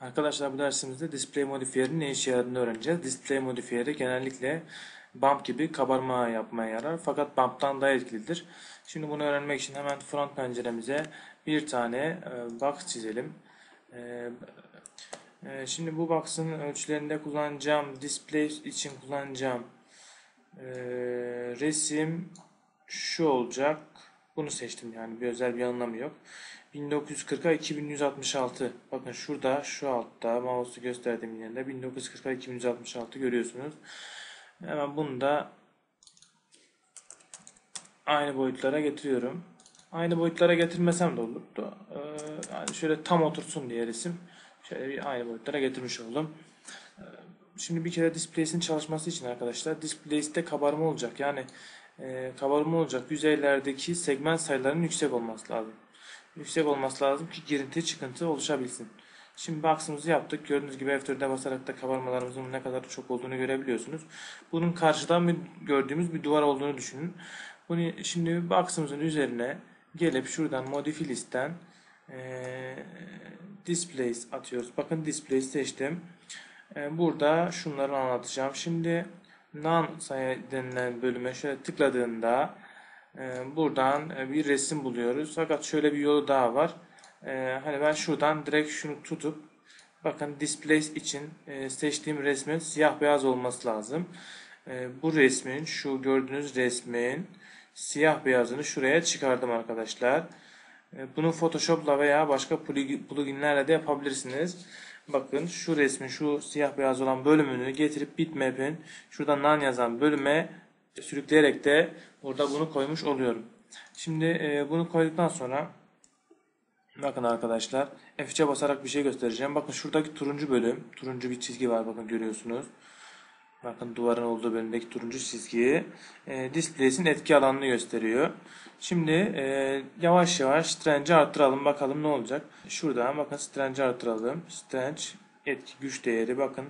Arkadaşlar bu dersimizde display modifier'in ne işe yaradığını öğreneceğiz. Display modifier'i genellikle bump gibi kabarma yapmaya yarar fakat bump'tan daha etkilidir. Şimdi bunu öğrenmek için hemen front penceremize bir tane e, box çizelim. E, e, şimdi bu box'ın ölçülerinde kullanacağım, display için kullanacağım resim şu olacak. Bunu seçtim yani bir özel bir anlamı yok. 1940'a 2166. Bakın şurada şu altta mouse'u gösterdiğim yerinde 1940'a 2166 görüyorsunuz. Hemen bunu da aynı boyutlara getiriyorum. Aynı boyutlara getirmesem de olurdu. Ee, yani şöyle tam otursun diye resim. Şöyle bir aynı boyutlara getirmiş oldum. Ee, şimdi bir kere displays'in çalışması için arkadaşlar displays'te kabarma olacak. Yani e, kabarma olacak yüzeylerdeki segment sayılarının yüksek olması lazım yüksek olması lazım ki girinti çıkıntı oluşabilsin. Şimdi box'ımızı yaptık. Gördüğünüz gibi F4'e basarak da kabarmalarımızın ne kadar çok olduğunu görebiliyorsunuz. Bunun karşıdan bir gördüğümüz bir duvar olduğunu düşünün. Bunu şimdi box'ımızın üzerine gelip şuradan modify listten e, displays atıyoruz. Bakın displays seçtim. E, burada şunları anlatacağım. Şimdi sayı denilen bölüme şöyle tıkladığında buradan e, bir resim buluyoruz. Fakat şöyle bir yolu daha var. Ee, hani ben şuradan direkt şunu tutup bakın display için e, seçtiğim resmin siyah beyaz olması lazım. Ee, bu resmin şu gördüğünüz resmin siyah beyazını şuraya çıkardım arkadaşlar. Bunu Photoshop'la veya başka pluginlerle de yapabilirsiniz. Bakın şu resmin şu siyah beyaz olan bölümünü getirip bitmap'in şuradan nan yazan bölüme sürükleyerek de burada bunu koymuş oluyorum. Şimdi e, bunu koyduktan sonra bakın arkadaşlar F3'e basarak bir şey göstereceğim. Bakın şuradaki turuncu bölüm, turuncu bir çizgi var bakın görüyorsunuz. Bakın duvarın olduğu bölümdeki turuncu çizgiyi e, displays'in etki alanını gösteriyor. Şimdi e, yavaş yavaş strength'i arttıralım bakalım ne olacak. Şuradan bakın strength'i arttıralım. Strength etki güç değeri bakın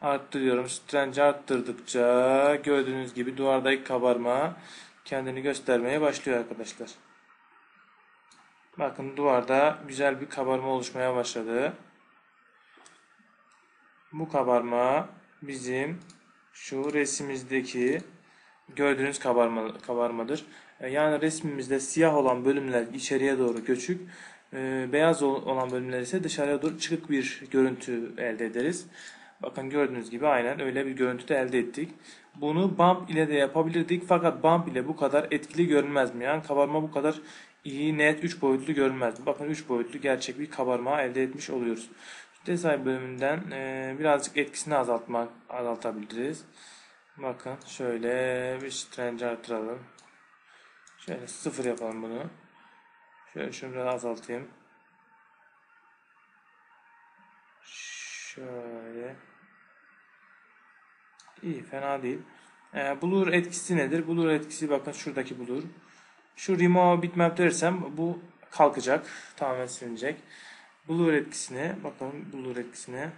arttırıyorum. Strength'i arttırdıkça gördüğünüz gibi duvardaki kabarma kendini göstermeye başlıyor arkadaşlar. Bakın duvarda güzel bir kabarma oluşmaya başladı. Bu kabarma bizim şu resmimizdeki gördüğünüz kabarma, kabarmadır. E, yani resmimizde siyah olan bölümler içeriye doğru göçük, e, beyaz olan bölümler ise dışarıya doğru çıkık bir görüntü elde ederiz. Bakın gördüğünüz gibi aynen öyle bir görüntü de elde ettik. Bunu bump ile de yapabilirdik fakat bump ile bu kadar etkili görünmez mi? Yani kabarma bu kadar iyi, net, 3 boyutlu görünmez mi? Bakın 3 boyutlu gerçek bir kabarma elde etmiş oluyoruz. Detay bölümünden e, birazcık etkisini azaltmak azaltabiliriz. Bakın şöyle bir strange artıralım. Şöyle sıfır yapalım bunu. Şöyle şunu biraz azaltayım. Şöyle. İyi fena değil. Ee, blur etkisi nedir? Blur etkisi bakın şuradaki blur. Şu remove bitmap dersem bu kalkacak. Tamamen silinecek. Blur etkisini bakın blur etkisini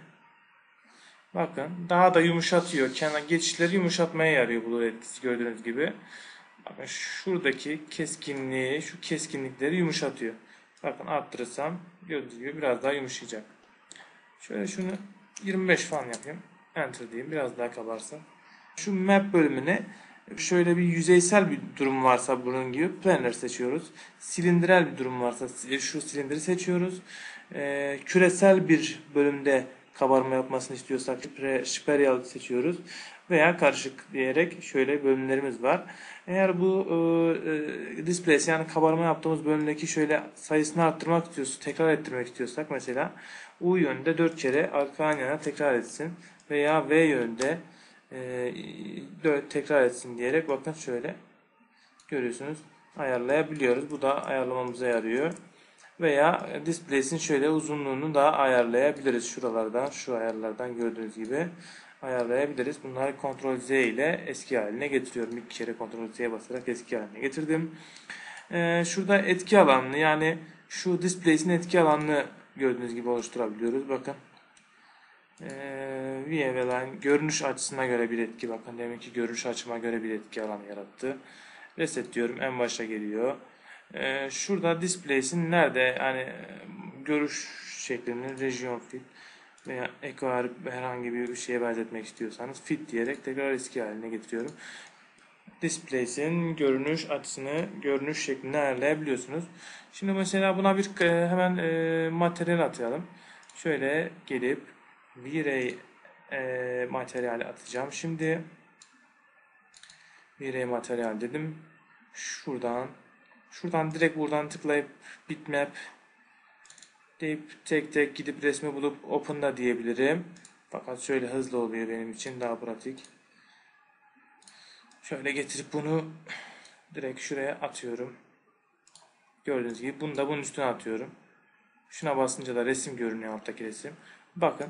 bakın daha da yumuşatıyor. Kenar geçişleri yumuşatmaya yarıyor blur etkisi gördüğünüz gibi. Bakın şuradaki keskinliği, şu keskinlikleri yumuşatıyor. Bakın arttırırsam gördüğünüz gibi biraz daha yumuşayacak. Şöyle şunu 25 falan yapayım. Enter diyeyim. Biraz daha kabarsa. Şu map bölümüne şöyle bir yüzeysel bir durum varsa bunun gibi planar seçiyoruz. Silindiral bir durum varsa şu silindiri seçiyoruz. Ee, küresel bir bölümde kabarma yapmasını istiyorsak Sperial seçiyoruz. Veya karışık diyerek şöyle bölümlerimiz var. Eğer bu e, e displays yani kabarma yaptığımız bölümdeki şöyle sayısını arttırmak istiyorsak, tekrar ettirmek istiyorsak mesela U yönde 4 kere arka yana tekrar etsin veya V yönde e, tekrar etsin diyerek bakın şöyle görüyorsunuz ayarlayabiliyoruz. Bu da ayarlamamıza yarıyor. Veya displays'in şöyle uzunluğunu da ayarlayabiliriz. Şuralardan, şu ayarlardan gördüğünüz gibi ayarlayabiliriz. Bunları Ctrl Z ile eski haline getiriyorum. İlk kere Ctrl Z'ye basarak eski haline getirdim. Ee, şurada etki alanını yani şu displays'in etki alanını gördüğünüz gibi oluşturabiliyoruz. Bakın. Ee, VMLine görünüş açısına göre bir etki. Bakın deminki görünüş açıma göre bir etki alanı yarattı. Reset diyorum. En başa geliyor. Ee, şurada displays'in nerede yani görüş şeklinin region fit veya ekvar herhangi bir şeye benzetmek istiyorsanız fit diyerek tekrar eski haline getiriyorum. Displace'in görünüş açısını görünüş şeklini ayarlayabiliyorsunuz. Şimdi mesela buna bir e, hemen e, materyal atayalım. Şöyle gelip V-Ray e, materyali atacağım. Şimdi V-Ray materyal dedim. Şuradan şuradan direkt buradan tıklayıp bitmap deyip tek tek gidip resmi bulup open'da diyebilirim. Fakat şöyle hızlı oluyor benim için daha pratik. Şöyle getirip bunu direkt şuraya atıyorum. Gördüğünüz gibi bunu da bunun üstüne atıyorum. Şuna basınca da resim görünüyor alttaki resim. Bakın.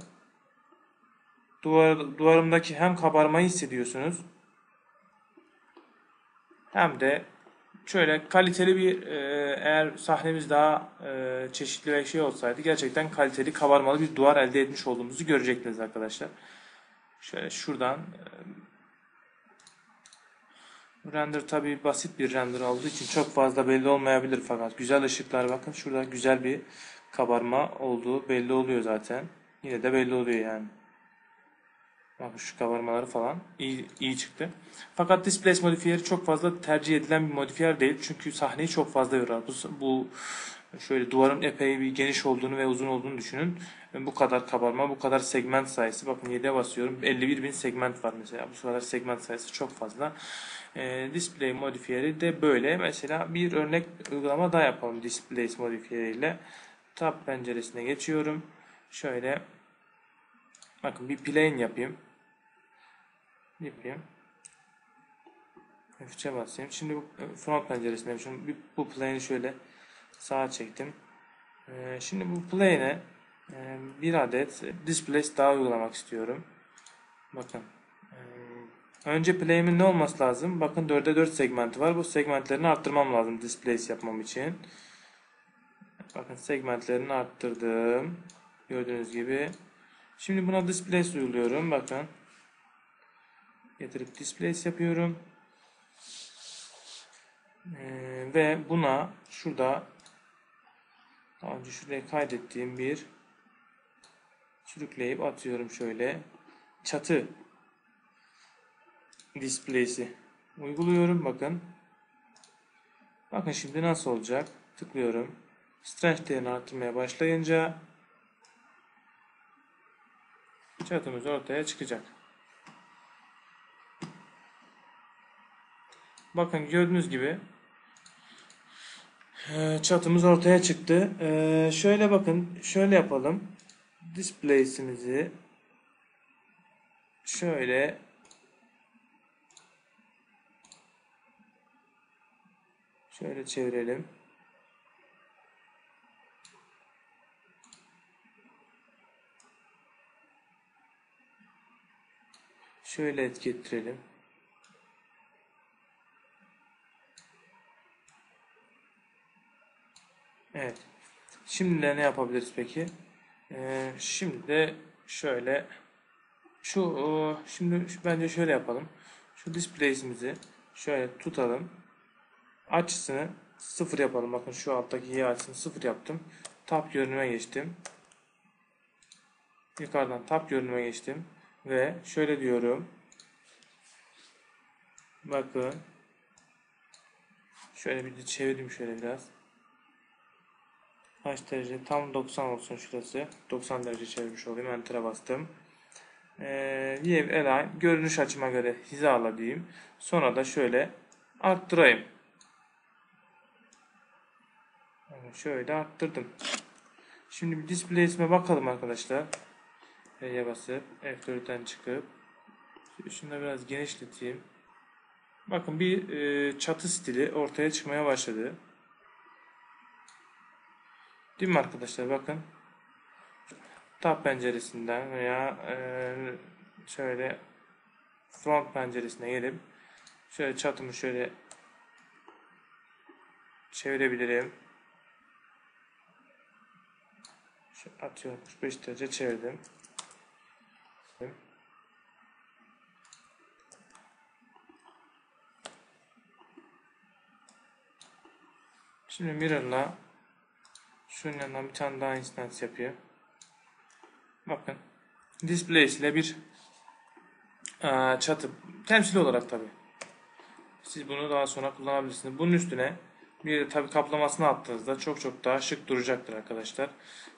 Duvar, duvarımdaki hem kabarmayı hissediyorsunuz. Hem de şöyle kaliteli bir e, eğer sahnemiz daha e, çeşitli ve şey olsaydı gerçekten kaliteli kabarmalı bir duvar elde etmiş olduğumuzu görecektiniz arkadaşlar. Şöyle şuradan e, Render tabi basit bir render olduğu için çok fazla belli olmayabilir fakat güzel ışıklar bakın şurada güzel bir kabarma olduğu belli oluyor zaten. Yine de belli oluyor yani. Bakın şu kabarmaları falan iyi, iyi çıktı. Fakat Displace modifiyeri çok fazla tercih edilen bir modifiyer değil. Çünkü sahneyi çok fazla yorar. Bu, bu şöyle duvarın epey bir geniş olduğunu ve uzun olduğunu düşünün. Bu kadar kabarma, bu kadar segment sayısı. Bakın 7'ye basıyorum. 51 bin segment var mesela. Bu kadar segment sayısı çok fazla. E, display modifiyeri de böyle. Mesela bir örnek uygulama daha yapalım Display modifiyeriyle. Tab penceresine geçiyorum. Şöyle bakın bir plane yapayım. Yapayım. Hafifçe basayım. Şimdi bu front penceresine bir bu plane'i şöyle sağa çektim. Ee, şimdi bu plane'e e, bir adet displace daha uygulamak istiyorum. Bakın. Önce play'imin ne olması lazım? Bakın 4'e 4 segmenti var. Bu segmentlerini arttırmam lazım displace yapmam için. Bakın segmentlerini arttırdım. Gördüğünüz gibi. Şimdi buna displace uyguluyorum. Bakın. Getirip displace yapıyorum. Ee, ve buna şurada daha önce şuraya kaydettiğim bir sürükleyip atıyorum şöyle. Çatı display'si uyguluyorum. Bakın. Bakın şimdi nasıl olacak? Tıklıyorum. Strength değerini arttırmaya başlayınca çatımız ortaya çıkacak. Bakın gördüğünüz gibi ee, çatımız ortaya çıktı. Ee, şöyle bakın. Şöyle yapalım. Display'simizi şöyle şöyle çevirelim. Şöyle etki. Evet. Şimdi ne yapabiliriz peki? Ee, şimdi şöyle şu şimdi bence şöyle yapalım. Şu display'imizi şöyle tutalım. Açısını sıfır yapalım. Bakın şu alttaki y açısını sıfır yaptım. Tab görünüme geçtim. Yukarıdan tab görünüme geçtim. Ve şöyle diyorum. Bakın. Şöyle bir de çevireyim şöyle biraz. Kaç derece? Tam 90 olsun şurası. 90 derece çevirmiş olayım. Enter'a bastım. Ee, View Align. Görünüş açıma göre hizala diyeyim. Sonra da şöyle arttırayım. Yani şöyle arttırdım. Şimdi bir display isme bakalım arkadaşlar. F'ye basıp F4'ten çıkıp şunu da biraz genişleteyim. Bakın bir e, çatı stili ortaya çıkmaya başladı. Değil mi arkadaşlar? Bakın. Tab penceresinden veya e, şöyle front penceresine gelip şöyle çatımı şöyle çevirebilirim. Şöyle atıyorum 45 derece çevirdim. Şimdi mirror'la Şunun yanından bir tane daha instance yapıyor. Bakın. Displays ile bir eee, çatı. Temsili olarak tabi. Siz bunu daha sonra kullanabilirsiniz. Bunun üstüne bir de tabi kaplamasını attığınızda çok çok daha şık duracaktır arkadaşlar.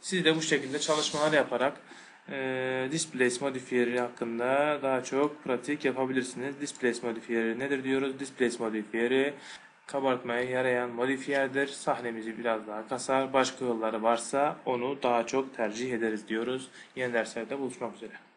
Siz de bu şekilde çalışmalar yaparak eee Displays modifiyeri hakkında daha çok pratik yapabilirsiniz. Displays modifiyeri nedir diyoruz? Displays modifiyeri kabartmaya yarayan modifiyerdir. Sahnemizi biraz daha kasar. Başka yolları varsa onu daha çok tercih ederiz diyoruz. Yeni derslerde buluşmak üzere.